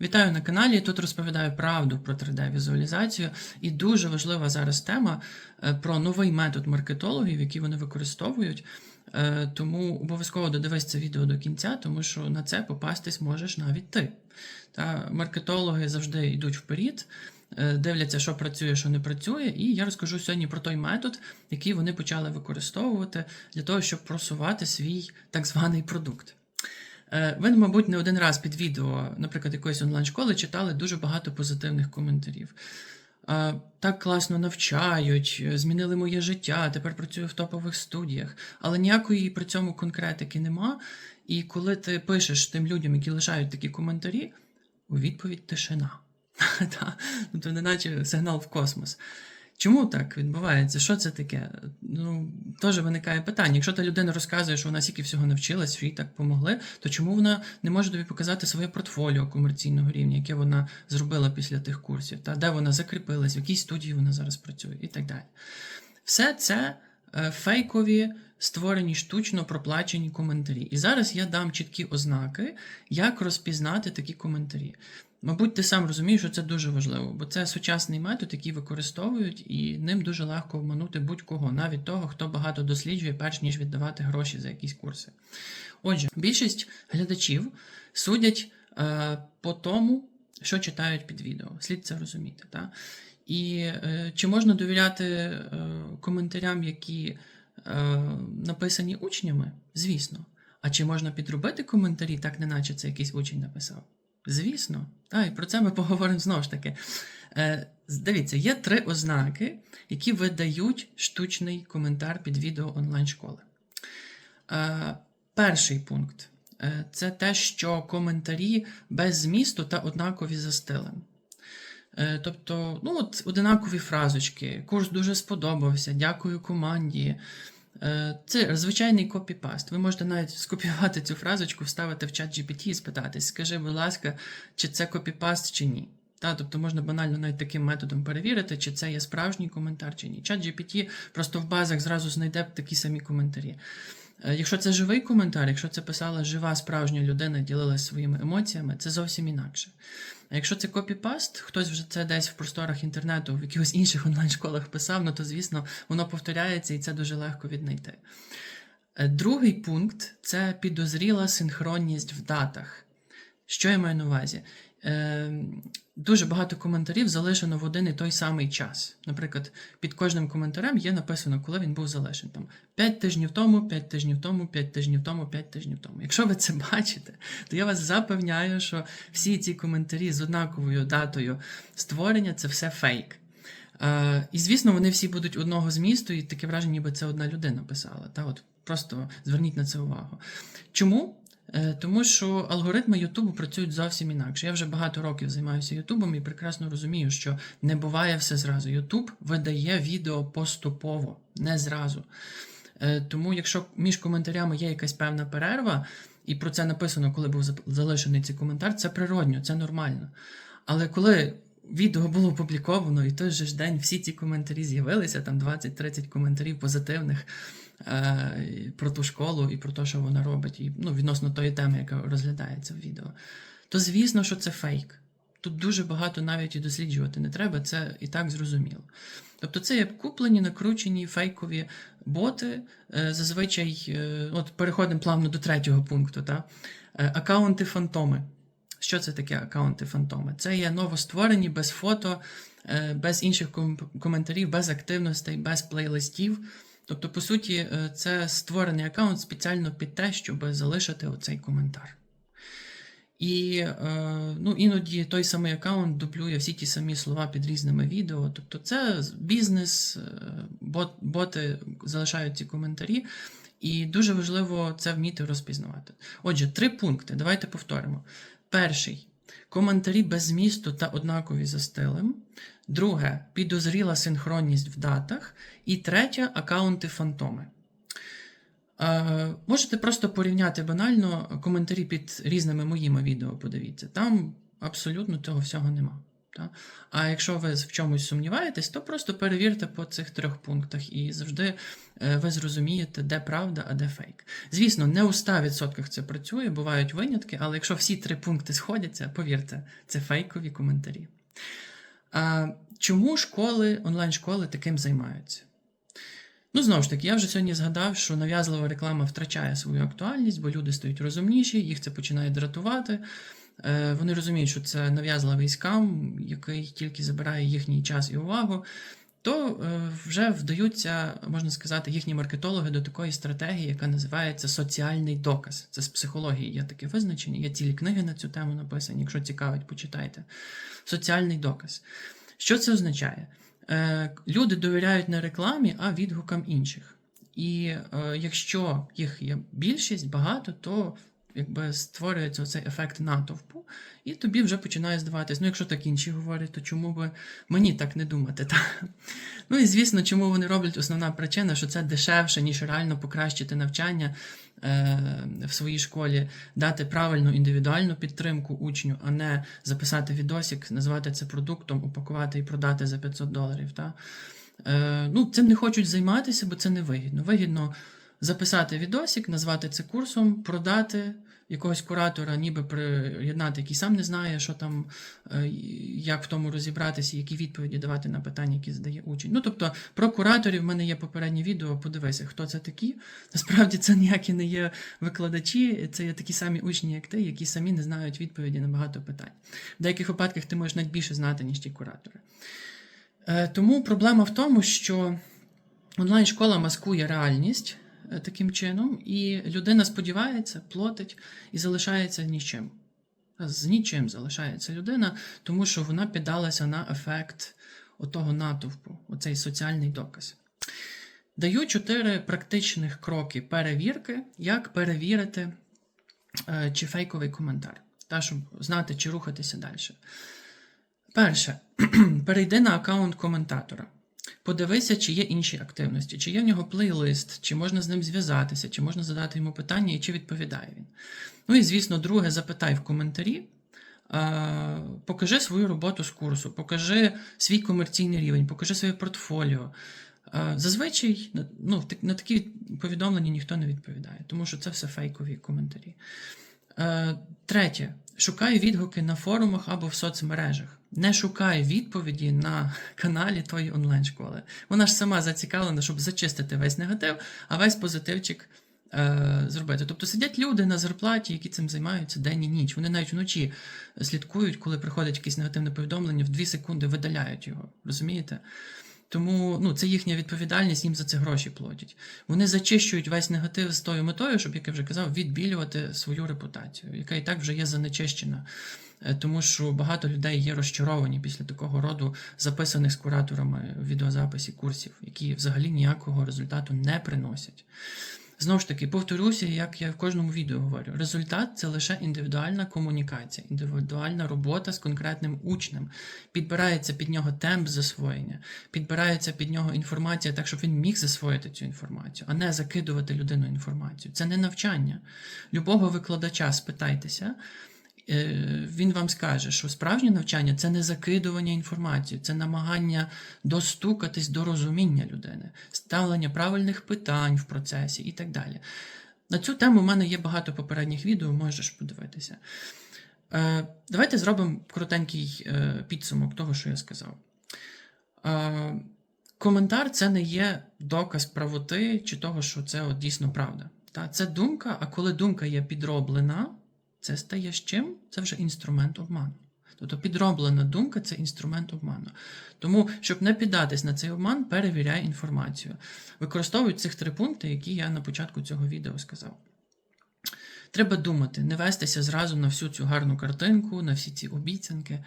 Вітаю на каналі. Тут розповідаю правду про 3D-візуалізацію. І дуже важлива зараз тема е, про новий метод маркетологів, який вони використовують. Е, Тому обов'язково додивись це відео до кінця, тому що на це попастись можеш навіть ти. Та маркетологи завжди йдуть вперед, е, дивляться, що працює, що не працює. І я розкажу сьогодні про той метод, який вони почали використовувати для того, щоб просувати свій так званий продукт. Е, Ви, мабуть, не один раз під відео, наприклад, якоїсь онлайн-школи читали дуже багато позитивних коментарів. Е, Так класно навчають, е, змінили моє життя, тепер працюю в топових студіях. Але ніякої при цьому конкретики нема. І коли ти пишеш тим людям, які лишають такі коментарі, у відповідь тишина. Тобто, неначе сигнал в космос. Чому так відбувається? Що це таке? Ну, теж виникає питання. Якщо та людина розказує, що вона стільки всього навчилась, що їй так помогли, то чому вона не може тобі показати своє портфоліо комерційного рівня, яке вона зробила після тих курсів, та де вона закріпилась, в якій студії вона зараз працює, і так далі. Все це е, фейкові, створені штучно проплачені коментарі. І зараз я дам чіткі ознаки, як розпізнати такі коментарі. Мабуть, ти сам розумієш, що це дуже важливо, бо це сучасний метод, який використовують, і ним дуже легко обманути будь-кого, навіть того, хто багато досліджує, перш ніж віддавати гроші за якісь курси. Отже, більшість глядачів судять е, по тому, що читають під відео. Слід це розуміти. Та? І е, чи можна довіряти е, коментарям, які е, написані учнями? Звісно. А чи можна підробити коментарі, так неначе це якийсь учень написав? Звісно, так, і про це ми поговоримо знову ж таки. Е, Дивіться, є три ознаки, які видають штучний коментар під відео онлайн-школи. Е, Перший пункт е, це те, що коментарі без змісту та однакові за стилем. Е, Тобто, ну от одинакові фразочки, курс дуже сподобався, дякую команді. Е, Це звичайний копіпаст. Ви можете навіть скопіювати цю фразочку, вставити в чат GPT і спитати, скажи, будь ласка, чи це копіпаст чи ні. Та, тобто можна банально навіть таким методом перевірити, чи це є справжній коментар чи ні. Чат GPT просто в базах зразу знайде такі самі коментарі. Е, Якщо це живий коментар, якщо це писала жива справжня людина, ділилася своїми емоціями, це зовсім інакше. А якщо це копіпаст, хтось вже це десь в просторах інтернету, в якихось інших онлайн-школах писав, ну то звісно воно повторяється і це дуже легко віднайти. Е, Другий пункт це підозріла синхронність в датах. Що я маю на увазі? Е, дуже багато коментарів залишено в один і той самий час. Наприклад, під кожним коментарем є написано, коли він був залишений. Там 5 тижнів тому, 5 тижнів тому, 5 тижнів тому, 5 тижнів тому. Якщо ви це бачите, то я вас запевняю, що всі ці коментарі з однаковою датою створення це все фейк. Е, і звісно, вони всі будуть одного змісту, і таке враження, ніби це одна людина писала. Та от Просто зверніть на це увагу. Чому? Е, Тому що алгоритми Ютубу працюють зовсім інакше. Я вже багато років займаюся Ютубом і прекрасно розумію, що не буває все зразу. Ютуб видає відео поступово, не зразу. Е, Тому, якщо між коментарями є якась певна перерва, і про це написано, коли був залишений цей коментар, це природньо, це нормально. Але коли відео було опубліковано, і той же ж день всі ці коментарі з'явилися, там 20-30 коментарів позитивних е, про ту школу і про те, що вона робить, і ну, відносно тої теми, яка розглядається в відео, то звісно, що це фейк. Тут дуже багато навіть і досліджувати не треба, це і так зрозуміло. Тобто це є куплені, накручені фейкові боти. е, Зазвичай, е, от переходимо плавно до третього пункту. Та? Е, Акаунти фантоми. Що це таке акаунти фантоми? Це є новостворені без фото, е, без інших коментарів, без активностей, без плейлистів. Тобто, по суті, е, це створений акаунт спеціально під те, щоб залишити оцей коментар. І е, ну, іноді той самий аккаунт дублює всі ті самі слова під різними відео. Тобто це бізнес, бот, боти залишають ці коментарі, і дуже важливо це вміти розпізнавати. Отже, три пункти. Давайте повторимо. Перший коментарі без змісту та однакові за стилем. Друге підозріла синхронність в датах. І третє аккаунти фантоми. Е, можете просто порівняти банально коментарі під різними моїми відео, подивіться. Там абсолютно того всього нема. Та? А якщо ви в чомусь сумніваєтесь, то просто перевірте по цих трьох пунктах і завжди е, ви зрозумієте, де правда, а де фейк. Звісно, не у 100% це працює, бувають винятки, але якщо всі три пункти сходяться, повірте, це фейкові коментарі. А, чому школи, онлайн-школи таким займаються? Ну, знову ж таки, я вже сьогодні згадав, що нав'язлива реклама втрачає свою актуальність, бо люди стають розумніші, їх це починає дратувати. Е, Вони розуміють, що це нав'язливий скам, який тільки забирає їхній час і увагу. То е, вже вдаються, можна сказати, їхні маркетологи до такої стратегії, яка називається соціальний доказ. Це з психології є таке визначення. Є цілі книги на цю тему написані. Якщо цікавить, почитайте. Соціальний доказ. Що це означає? Е, Люди довіряють не рекламі, а відгукам інших. І е, якщо їх є більшість, багато, то якби створюється цей ефект натовпу, і тобі вже починає здаватись, ну якщо так інші говорять, то чому би мені так не думати? Та? Ну і звісно, чому вони роблять основна причина, що це дешевше, ніж реально покращити навчання е, в своїй школі, дати правильну індивідуальну підтримку учню, а не записати відосик, назвати це продуктом, упакувати і продати за 500 доларів. Та? Е, ну, цим не хочуть займатися, бо це не вигідно. Записати відосик, назвати це курсом, продати якогось куратора, ніби приєднати, який сам не знає, що там, е, як в тому розібратися, які відповіді давати на питання, які задає учень. Ну, тобто, про кураторів в мене є попереднє відео, подивися, хто це такі. Насправді це ніякі не є викладачі, це є такі самі учні, як ти, які самі не знають відповіді на багато питань. В деяких випадках ти можеш навіть більше знати, ніж ті куратори. Е, Тому проблема в тому, що онлайн-школа маскує реальність таким чином, і людина сподівається, платить і залишається нічим. З нічим залишається людина, тому що вона піддалася на ефект отого натовпу, оцей соціальний доказ. Даю чотири практичних кроки перевірки, як перевірити, е, чи фейковий коментар, та, щоб знати, чи рухатися далі. Перше, перейди на аккаунт коментатора. Подивися, чи є інші активності, чи є в нього плейлист, чи можна з ним зв'язатися, чи можна задати йому питання, і чи відповідає він. Ну і, звісно, друге, запитай в коментарі. е, Покажи свою роботу з курсу, покажи свій комерційний рівень, покажи своє портфоліо. Е, Зазвичай ну, на такі повідомлення ніхто не відповідає, тому що це все фейкові коментарі. Е, Третє. Шукай відгуки на форумах або в соцмережах. Не шукай відповіді на каналі тої онлайн-школи. Вона ж сама зацікавлена, щоб зачистити весь негатив, а весь позитивчик е, зробити. Тобто сидять люди на зарплаті, які цим займаються день і ніч. Вони навіть вночі слідкують, коли приходить якесь негативне повідомлення, в дві секунди видаляють його. Розумієте? Тому ну, це їхня відповідальність, їм за це гроші платять. Вони зачищують весь негатив з тою метою, щоб, як я вже казав, відбілювати свою репутацію, яка і так вже є занечищена. Е, Тому що багато людей є розчаровані після такого роду записаних з кураторами відеозаписів курсів, які взагалі ніякого результату не приносять. Знову ж таки, повторюся, як я в кожному відео говорю, результат це лише індивідуальна комунікація, індивідуальна робота з конкретним учнем. Підбирається під нього темп засвоєння, підбирається під нього інформація так, щоб він міг засвоїти цю інформацію, а не закидувати людину інформацію. Це не навчання. Любого викладача спитайтеся. Е, Він вам скаже, що справжнє навчання це не закидування інформації, це намагання достукатись до розуміння людини, ставлення правильних питань в процесі і так далі. На цю тему в мене є багато попередніх відео, можеш подивитися. Е, Давайте зробимо коротенький е, підсумок того, що я сказав. Коментар це не є доказ правоти чи того, що це от дійсно правда. Це думка, а коли думка є підроблена, це стає з чим? Це вже інструмент обману. Тобто підроблена думка це інструмент обману. Тому, щоб не піддатись на цей обман, перевіряй інформацію. Використовуй цих три пункти, які я на початку цього відео сказав. Треба думати, не вестися зразу на всю цю гарну картинку, на всі ці обіцянки.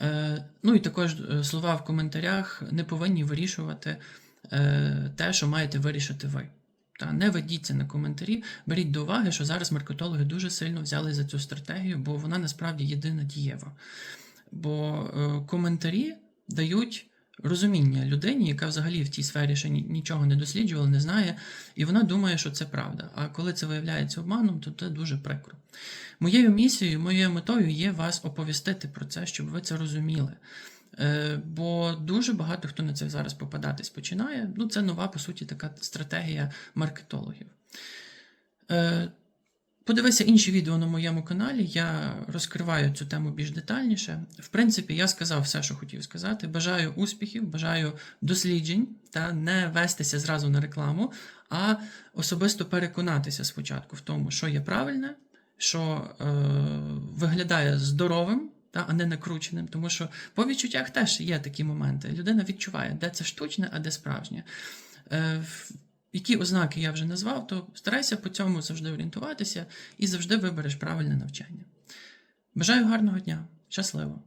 Е, ну і також е, слова в коментарях не повинні вирішувати е, те, що маєте вирішити ви. Та не ведіться на коментарі, беріть до уваги, що зараз маркетологи дуже сильно взяли за цю стратегію, бо вона насправді єдина дієва. Бо е, коментарі дають розуміння людині, яка взагалі в тій сфері ще нічого не досліджувала, не знає, і вона думає, що це правда. А коли це виявляється обманом, то це дуже прикро. Моєю місією, моєю метою є вас оповістити про це, щоб ви це розуміли. Е, Бо дуже багато хто на це зараз попадатись починає. Ну, це нова, по суті, така стратегія маркетологів. Е, Подивися інші відео на моєму каналі, я розкриваю цю тему більш детальніше. В принципі, я сказав все, що хотів сказати. Бажаю успіхів, бажаю досліджень та не вестися зразу на рекламу, а особисто переконатися спочатку в тому, що є правильне, що е, виглядає здоровим, та, а не накрученим. Тому що по відчуттях теж є такі моменти. Людина відчуває, де це штучне, а де справжнє. Е, які ознаки я вже назвав, то старайся по цьому завжди орієнтуватися і завжди вибереш правильне навчання. Бажаю гарного дня. Щасливо!